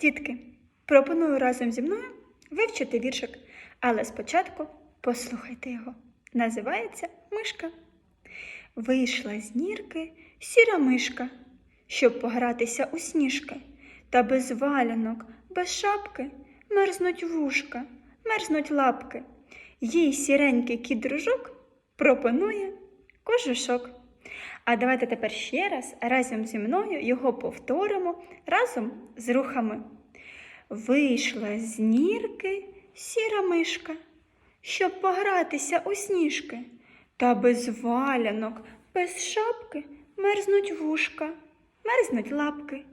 Дітки, пропоную разом зі мною вивчити віршик, але спочатку послухайте його. Називається Мишка. Вийшла з нірки сіра мишка, щоб погратися у сніжки, та без валянок, без шапки мерзнуть вушка, мерзнуть лапки. Їй сіренький кіт дружок пропонує кожушок. А давайте тепер ще раз разом зі мною його повторимо разом з рухами. Вийшла з нірки сіра мишка, щоб погратися у сніжки, та без валянок, без шапки мерзнуть вушка, мерзнуть лапки.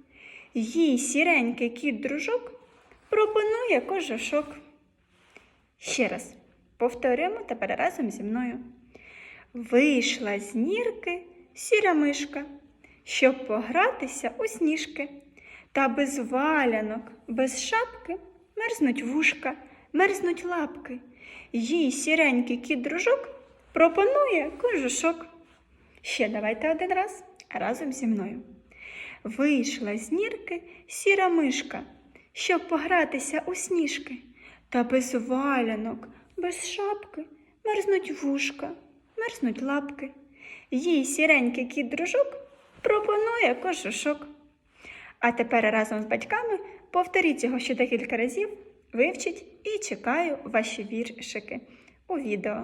Їй сіренький кіт дружок пропонує кожушок. Ще раз повторюємо тепер разом зі мною. Вийшла з нірки сіра мишка, щоб погратися у сніжки, та без валянок, без шапки мерзнуть вушка, мерзнуть лапки. Їй сіренький кіт дружок пропонує кожушок. Ще давайте один раз разом зі мною. Вийшла з нірки сіра мишка, щоб погратися у сніжки, та без валянок, без шапки мерзнуть вушка, мерзнуть лапки. Їй сіренький кіт дружок пропонує кожушок. А тепер разом з батьками повторіть його ще декілька разів, вивчіть і чекаю ваші віршики у відео.